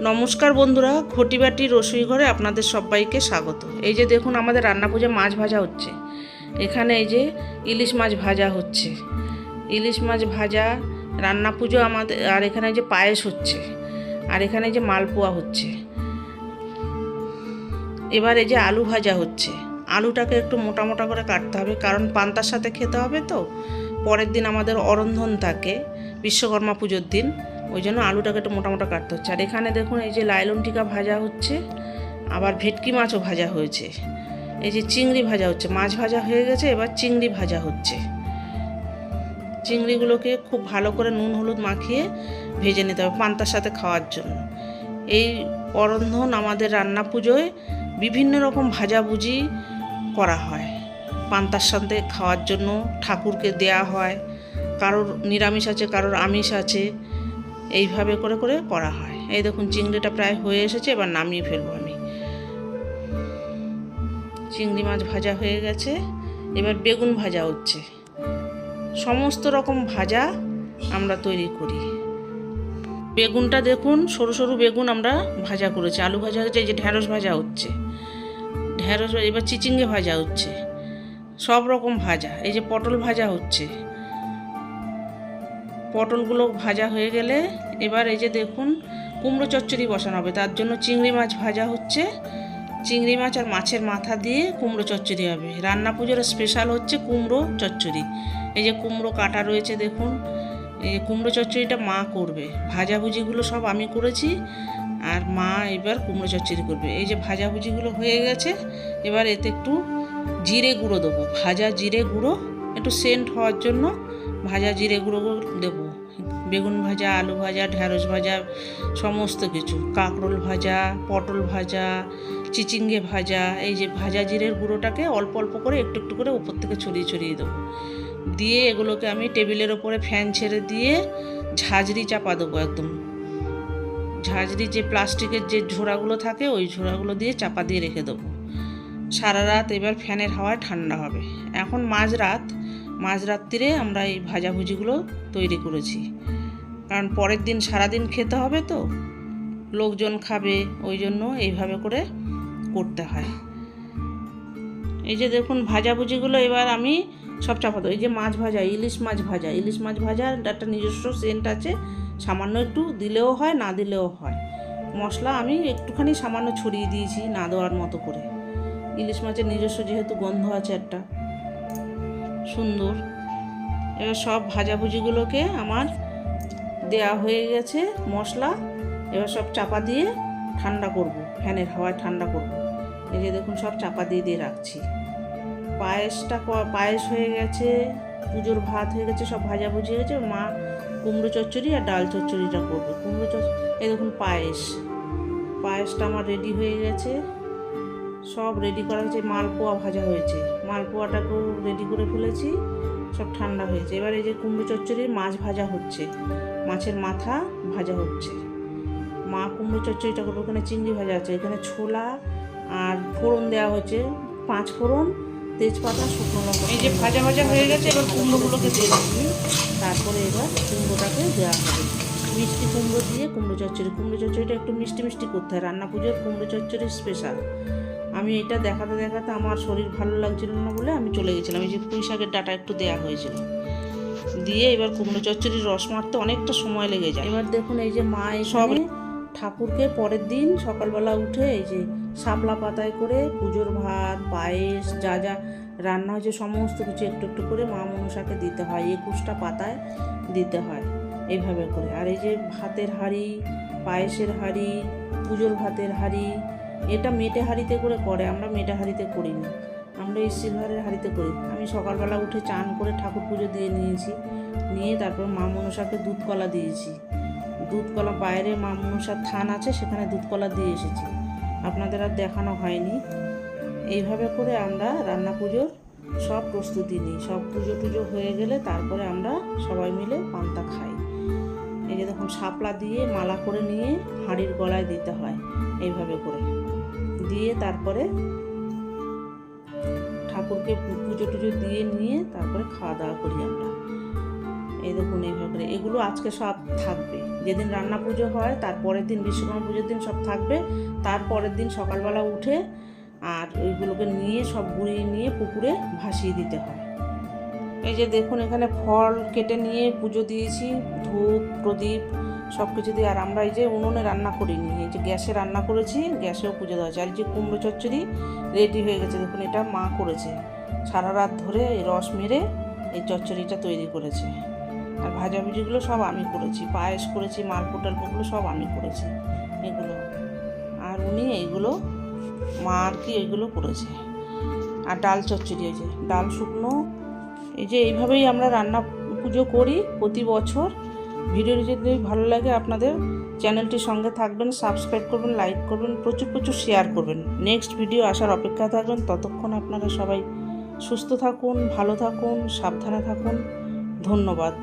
নমস্কার বন্ধুরা ঘটিবাটি রসুই ঘরে আপনাদের সবাইকে স্বাগত। এই যে দেখুন আমাদের রান্না পুজো মাছ ভাজা হচ্ছে। এখানে এই যে ইলিশ মাছ ভাজা হচ্ছে। ইলিশ মাছ ভাজা, রান্না পুজো আমাদের, আর এখানে যে পায়েস হচ্ছে। আর এখানে যে মালপোয়া হচ্ছে। এবার এই যে আলু ভাজা হচ্ছে। আলুটাকে একটু মোটা মোটা করে কাটতে হবে, কারণ পান্তার সাথে খেতে হবে তো। পরের দিন আমাদের অরন্ধন থাকে, বিশ্বকর্মা পুজোর দিন। ওই জন্য আলুটাকে একটু মোটা মোটা কাটতে হচ্ছে। আর এখানে দেখুন, এই যে লাইলন টিকা ভাজা হচ্ছে, আবার ভেটকি মাছও ভাজা হয়েছে। এই যে চিংড়ি ভাজা হচ্ছে, মাছ ভাজা হয়ে গেছে, এবার চিংড়ি ভাজা হচ্ছে। চিংড়িগুলোকে খুব ভালো করে নুন হলুদ মাখিয়ে ভেজে নিতে হবে পান্তার সাথে খাওয়ার জন্য। এই অরন্ধন আমাদের রান্না পুজোয় বিভিন্ন রকম ভাজাভুজি করা হয়। পান্তার সাথে খাওয়ার জন্য ঠাকুরকে দেয়া হয়। কারোর নিরামিষ আছে, কারোর আমিষ আছে। এইভাবে করে করে করা হয়। এই দেখুন, চিংড়িটা প্রায় হয়ে এসেছে, এবার নামিয়ে ফেলব আমি। চিংড়ি মাছ ভাজা হয়ে গেছে, এবার বেগুন ভাজা হচ্ছে। সমস্ত রকম ভাজা আমরা তৈরি করি। বেগুনটা দেখুন, সরু সরু বেগুন আমরা ভাজা করেছি। আলু ভাজা হচ্ছে যে ঢ্যাঁড়স ভাজা হচ্ছে। ঢ্যাঁড়স এবার চিচিঙ্গে ভাজা হচ্ছে। সব রকম ভাজা, এই যে পটল ভাজা হচ্ছে। পটলগুলো ভাজা হয়ে গেলে এবার এই যে দেখুন কুমড়ো চচ্চড়ি বসানো হবে। তার জন্য চিংড়ি মাছ ভাজা হচ্ছে। চিংড়ি মাছ আর মাছের মাথা দিয়ে কুমড়ো চচ্চড়ি হবে। রান্না পুজোর স্পেশাল হচ্ছে কুমড়ো চচ্চড়ি। এই যে কুমড়ো কাটা রয়েছে দেখুন। এই কুমড়ো চচ্চড়িটা মা করবে। ভাজাভুজিগুলো সব আমি করেছি। আর মা এবার কুমড়ো চচ্চড়ি করবে। এই যে ভাজাভুজিগুলো হয়ে গেছে। এবার এতে একটু জিরে গুঁড়ো দেবো। ভাজা জিরে গুঁড়ো একটু সেন্ট হওয়ার জন্য ভাজা জিরে গুঁড়ো দেবো। বেগুন ভাজা, আলু ভাজা ঢ্যাঁড়স ভাজা, সমস্ত কিছু। কাঁকরোল ভাজা, পটল ভাজা, চিচিঙ্গে ভাজা, এই যে ভাজা জিরের গুঁড়োটাকে অল্প অল্প করে একটু একটু করে উপর থেকে ছড়িয়ে ছড়িয়ে দেবো। দিয়ে এগুলোকে আমি টেবিলের ওপরে ফ্যান ছেড়ে দিয়ে ঝাঁঝরি চাপা দেবো একদম। ঝাঁঝরি যে প্লাস্টিকের যে ঝোড়াগুলো থাকে, ওই ঝোড়াগুলো দিয়ে চাপা দিয়ে রেখে দেবো। সারা রাত এবার ফ্যানের হাওয়ায় ঠান্ডা হবে। এখন মাঝরাত মাঝরাত্রিরে আমরা এই ভাজাভুজিগুলো তৈরি করেছি। কারণ পরের দিন সারাদিন খেতে হবে তো, লোকজন খাবে, ওই জন্য এইভাবে করে করতে হয়। এই যে দেখুন ভাজাভুজিগুলো, এবার আমি সব চাপা দেবো এই যে মাছ ভাজা, ইলিশ মাছ ভাজা, ইলিশ মাছ ভাজার একটা নিজস্ব সেন্ট আছে। সামান্য একটু দিলেও হয়, না দিলেও হয়। মশলা আমি একটুখানি সামান্য ছড়িয়ে দিয়েছি, না দেওয়ার মতো করে। ইলিশ মাছের নিজস্ব যেহেতু গন্ধ আছে একটা। সুন্দর। এবার সব ভাজাভুজিগুলোকে আমার দেয়া হয়ে গেছে মশলা। এবার সব চাপা দিয়ে ঠান্ডা করব, ফ্যানের হাওয়ায় ঠান্ডা করব। এই যে দেখুন, সব চাপা দিয়ে দিয়ে রাখছি। পায়েসটা পায়েস হয়ে গেছে, পুজোর ভাত হয়ে গেছে, সব ভাজাভুজি হয়ে গেছে। মা কুমড়ো চচ্চড়ি আর ডাল চচ্চড়িটা করবে। কুমড়ো চচ্চড়ি এই দেখুন পায়েস। পায়েসটা আমার রেডি হয়ে গেছে। সব রেডি করা হয়েছে, মালপোয়া ভাজা হয়েছে। মালপোয়াটাকেও রেডি করে ফেলেছি, সব ঠান্ডা হয়েছে। এবার এই যে কুমড়ো চচ্চড়ির মাছ ভাজা হচ্ছে। মাছের মাথা ভাজা হচ্ছে। মা কুমড়ো চচ্চড়িটা করব, ওখানে চিংড়ি ভাজা আছে, এখানে ছোলা আর ফোড়ন দেওয়া হচ্ছে, পাঁচ ফোড়ন, তেজপাতা, শুকনো লঙ্কা। এই যে ভাজা ভাজা হয়ে গেছে, এবার কুমড়োগুলোকে দিয়ে দিচ্ছি। তারপরে এবার কুমড়োটাকে দেওয়া হবে। মিষ্টি কুমড়ো দিয়ে কুমড়ো চচ্চড়ি। কুমড়ো চচ্চড়িটা একটু মিষ্টি মিষ্টি করতে হয়। রান্না পুজোর কুমড়ো চচ্চড়ি স্পেশাল আমি এটা দেখাতে দেখাতে আমার শরীর ভালো লাগছিল না বলে আমি চলে গেছিলাম। এই যে পুঁই শাকের ডাটা একটু দেওয়া হয়েছিল। দিয়ে এবার কুমড়ো চচ্চড়ির রস মারতে অনেকটা সময় লেগে যায়। এবার দেখুন এই যে মা সব ঠাকুরকে পরের দিন সকালবেলা উঠে এই যে শাপলা পাতায় করে পুজোর ভাত পায়েস যা যা রান্না হয়েছে সমস্ত কিছু একটু একটু করে মা মনসাকে দিতে হয় একুশটা পাতায় দিতে হয় এইভাবে করে। আর এই যে ভাতের হাঁড়ি পায়েসের হাঁড়ি পুজোর ভাতের হাঁড়ি এটা মেটে হাঁড়িতে করে করে আমরা মেটে হাঁড়িতে করি না আমরা এই সিলভারের হাঁড়িতে করি। আমি সকালবেলা উঠে চান করে ঠাকুর পুজো দিয়ে নিয়েছি, নিয়ে তারপর মা মনসাকে দুধ কলা দিয়েছি। দুধ কলা বাইরে মা মনসার থান আছে, সেখানে দুধ কলা দিয়ে এসেছি। আপনাদের আর দেখানো হয়নি। এইভাবে করে আমরা রান্না পুজোর সব প্রস্তুতি নিই। সব পুজো টুজো হয়ে গেলে তারপরে আমরা সবাই মিলে পান্তা খাই। এই যে দেখুন, শাপলা দিয়ে মালা করে নিয়ে হাঁড়ির গলায় দিতে হয়। এইভাবে করে। দিয়ে তারপরে ঠাকুরকে পুজো টুজো দিয়ে নিয়ে তারপরে খাওয়া দাওয়া করি আমরা। এই দেখুন এইভাবে। এগুলো আজকে সব থাকবে। যেদিন রান্না পুজো হয়, তার পরের দিন বিশ্বকর্মা পুজোর দিন সব থাকবে। তার পরের দিন সকালবেলা উঠে আর ওইগুলোকে নিয়ে সব গুঁড়িয়ে নিয়ে পুকুরে ভাসিয়ে দিতে হয়। এই যে দেখুন এখানে ফল কেটে নিয়ে পুজো দিয়েছি। ধূপ, প্রদীপ সব কিছু দিয়ে। আর আমরা এই যে উনুনে রান্না করিনি, এই যে গ্যাসে রান্না করেছি, গ্যাসেও পুজো দেওয়া হয়েছে। আর এই যে কুমড়ো চচ্চড়ি রেডি হয়ে গেছে, দেখুন এটা মা করেছে। সারা রাত ধরে এই রস মেরে এই চচ্চড়িটা তৈরি করেছে। আর ভাজাভুজিগুলো সব আমি করেছি, পায়েস করেছি মালপো টালপোগুলো সব আমি করেছি এগুলো। আর উনি এইগুলো, মা আর কি এইগুলো করেছে। আর ডাল চচ্চড়ি হয়েছে ডাল শুকনো, এই যে এইভাবেই আমরা রান্না পুজো করি প্রতি বছর। ভিডিওটি যদি ভালো লাগে আপনাদের, চ্যানেলটির সঙ্গে থাকবেন সাবস্ক্রাইব করবেন লাইক করবেন, প্রচুর প্রচুর শেয়ার করবেন। নেক্সট ভিডিও আসার অপেক্ষা থাকবেন। ততক্ষণ আপনারা সবাই সুস্থ থাকুন, ভালো থাকুন, সাবধানে থাকুন। ধন্যবাদ।